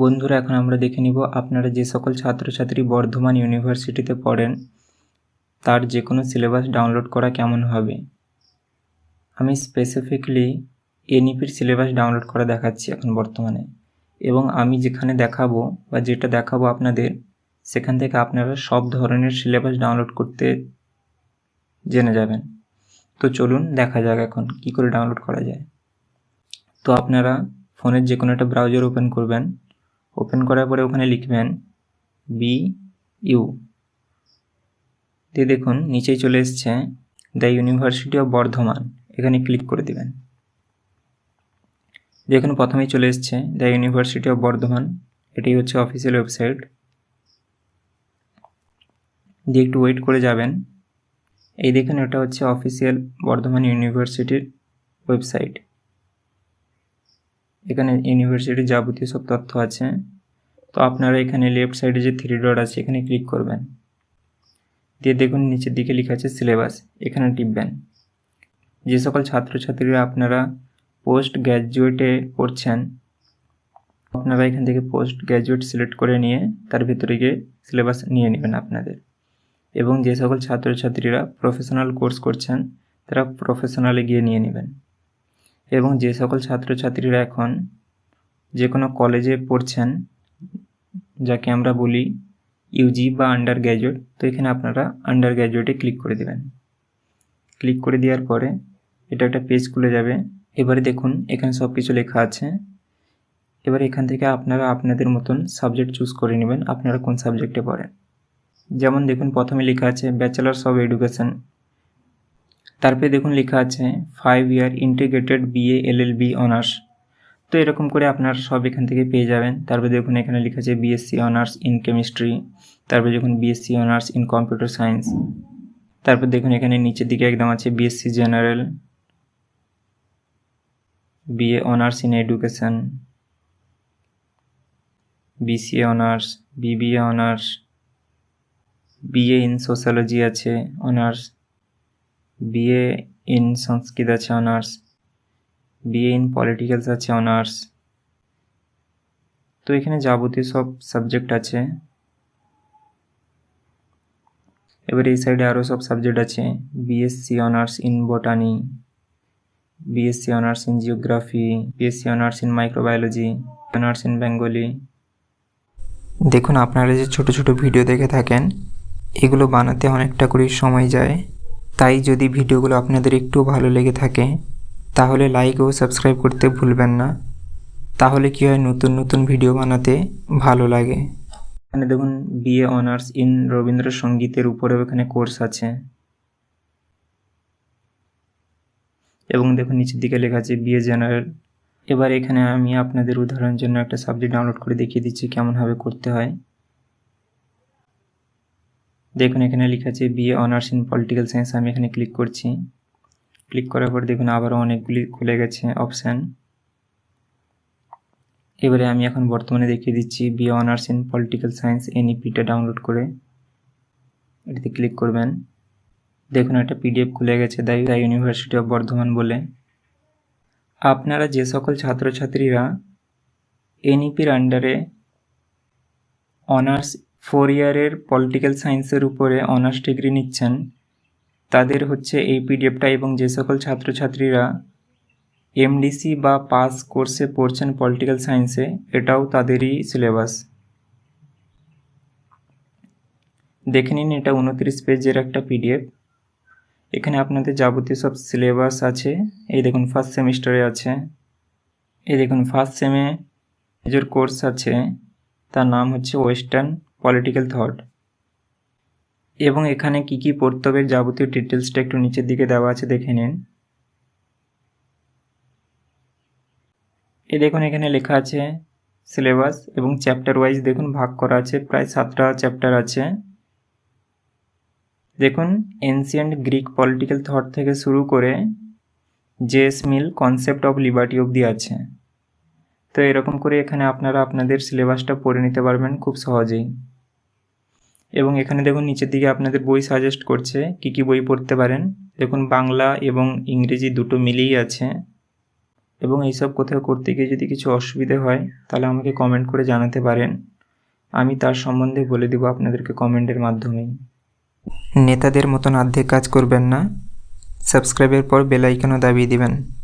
বন্ধুরা, এখন আমরা দেখে নিব আপনারা যে সকল ছাত্রছাত্রী বর্ধমান ইউনিভার্সিটিতে পড়েন, তার যে কোনো সিলেবাস ডাউনলোড করা কেমন হবে? আমি স্পেসিফিকলি এনইপির সিলেবাস ডাউনলোড করা দেখাচ্ছি এখন বর্তমানে। এবং আমি যেখানে দেখাবো বা যেটা দেখাবো আপনাদের, সেখান থেকে আপনারা সব ধরনের সিলেবাস ডাউনলোড করতে জেনে যাবেন। তো চলুন দেখা যাক এখন কি করে ডাউনলোড করা যায়। তো আপনারা ফোনের যে কোনো একটা ব্রাউজার ওপেন করবেন ওপেন করার পরে ওখানে লিখবেন বি ইউ দিয়ে দেখুন, নিচেই চলে এসছে দ্য ইউনিভার্সিটি অফ বর্ধমান এখানে ক্লিক করে দিবেন। দেখুন প্রথমেই চলে এসছে দ্য ইউনিভার্সিটি অফ বর্ধমান এটাই হচ্ছে অফিসিয়াল ওয়েবসাইট দিয়ে একটু ওয়েট করে যাবেন। এই দেখুন, এটা হচ্ছে অফিসিয়াল বর্ধমান ইউনিভার্সিটির ওয়েবসাইট এখানে ইউনিভার্সিটির যাবতীয় সব তথ্য আছে। তো আপনারা এখানে লেফট সাইডে যে থ্রি ডট আছে, এখানে ক্লিক করবেন। দিয়ে দেখুন নিচের দিকে লেখা আছে সিলেবাস এখানে টিপবেন। যে সকল ছাত্রছাত্রীরা আপনারা পোস্ট গ্র্যাজুয়েটে পড়ছেন, আপনারা এখান থেকে পোস্ট গ্র্যাজুয়েট সিলেক্ট করে নিয়ে তার ভিতরে গিয়ে সিলেবাস নিয়ে নেবেন আপনাদের। এবং যে সকল ছাত্রছাত্রীরা প্রফেশনাল কোর্স করছেন, তারা প্রফেশনালে গিয়ে নিয়ে নেবেন। এবং যে সকল ছাত্রছাত্রীরা এখন যে কোনো কলেজে পড়ছেন, যাকে আমরা বলি ইউজি বা আন্ডার গ্র্যাজুয়েট তো এখানে আপনারা আন্ডার গ্র্যাজুয়েটে ক্লিক করে দেবেন। ক্লিক করে দেওয়ার পরে এটা একটা পেজ খুলে যাবে। এবারে দেখুন, এখানে সব কিছু লেখা আছে। এবার এখান থেকে আপনারা আপনাদের মতন সাবজেক্ট চুজ করে নেবেন, আপনারা কোন সাবজেক্টে পড়েন। যেমন দেখুন, প্রথমে লেখা আছে ব্যাচেলার্স অফ এডুকেশন তারপরে দেখুন লেখা আছে five year integrated BA LLB honours তো এরকম করে আপনারা সব এখান থেকে পেয়ে যাবেন। তারপরে দেখুন এখানে লেখা আছে বিএসসি অনার্স ইন কেমিস্ট্রি তারপরে দেখুন BSc honours in computer science তারপর দেখুন এখানে নিচের দিকে একদম আছে BSc general BA honours in education BCA honours BBA honours BA in sociology আছে অনার্স বিএ ইন সংস্কৃত আছে অনার্স, বিএ ইন পলিটিক্যালস আছে অনার্স। তো এখানে যাবতীয় সব সাবজেক্ট আছে। এবার এই সাইডে আরও সব সাবজেক্ট আছে। BSc honours in botany, BSc honours in geography, BSc honours in microbiology, honours in Bengali. দেখুন, আপনারা যে ছোট ছোট ভিডিও দেখে থাকেন, এগুলো বানাতে অনেকটা করে সময় যায়। তাই যদি ভিডিওগুলো আপনাদের একটু ভালো লেগে থাকে, তাহলে লাইক ও সাবস্ক্রাইব করতে ভুলবেন না। তাহলে কী হয়, নতুন নতুন ভিডিও বানাতে ভালো লাগে। এখানে দেখুন বিএ অনার্স ইন রবীন্দ্রসঙ্গীতের উপরেও এখানে কোর্স আছে। এবং দেখুন, নিচের দিকে লেখা আছে বিএ জেনারেল এবার এখানে আমি আপনাদের উদাহরণের জন্য একটা সাবজেক্ট ডাউনলোড করে দেখিয়ে দিচ্ছি, কেমনভাবে করতে হয়। দেখুন, এখানে লেখা আছে BA honours in political science আমি এখানে ক্লিক করছি। ক্লিক করার পর দেখুন, আবারও অনেকগুলি খুলে গেছে অপশান এবারে আমি এখন বর্তমানে দেখিয়ে দিচ্ছি BA honours in political science এনইপিটা download করে এটাতে ক্লিক করবেন। দেখুন, একটা পিডিএফ খুলে গেছে দ্য ইউনিভার্সিটি অফ বর্ধমান বলে। আপনারা যে সকল ছাত্রছাত্রীরা এনইপির আন্ডারে অনার্স ফোর ইয়ারের পলিটিক্যাল সায়েন্সের উপরে অনার্স ডিগ্রি নিচ্ছেন। তাদের হচ্ছে এই পিডিএফটা এবং যে সকল ছাত্রছাত্রীরা এমডিসি বা পাস কোর্সে পড়ছেন পলিটিক্যাল সায়েন্সে, এটাও তাদেরই সিলেবাস। দেখে নিন এটা উনত্রিশ পেজের একটা পিডিএফ। এখানে আপনাদের যাবতীয় সব সিলেবাস আছে। এই দেখুন, ফার্স্ট সেমিস্টারে আছে। এই দেখুন, ফার্স্ট সেমে মেজর কোর্স আছে, তার নাম হচ্ছে ওয়েস্টার্ন পলিটিক্যাল থট এবং এখানে কি কি পড়তে হবে যাবতীয় ডিটেলসটা একটু নিচের দিকে দেওয়া আছে দেখে নিন। এ দেখুন এখানে লেখা আছে সিলেবাস এবং চ্যাপ্টার ওয়াইজ দেখুন ভাগ করা আছে, প্রায় সাতটা চ্যাপ্টার আছে। দেখুন এনসিয়েন্ট গ্রিক পলিটিক্যাল থট থেকে শুরু করে J S Mill concept of liberty অবধি আছে। তো এরকম করে এখানে আপনারা আপনাদের সিলেবাসটা পড়ে নিতে পারবেন খুব সহজেই। এবং এখানে দেখুন নিচের দিকে আপনাদের বই সাজেস্ট করছে কি কি বই পড়তে পারেন। দেখুন বাংলা এবং ইংরেজি দুটো মিলিয়েই আছে। এবং এইসব কোথাও করতে গিয়ে যদি কিছু অসুবিধে হয়, তাহলে আমাকে কমেন্ট করে জানাতে পারেন। আমি তার সম্বন্ধে বলে দেবো আপনাদেরকে কমেন্টের মাধ্যমেই। নেতাদের মতন অর্ধেক কাজ করবেন না। সাবস্ক্রাইবের পর বেল আইকনও দাবিয়ে দিবেন।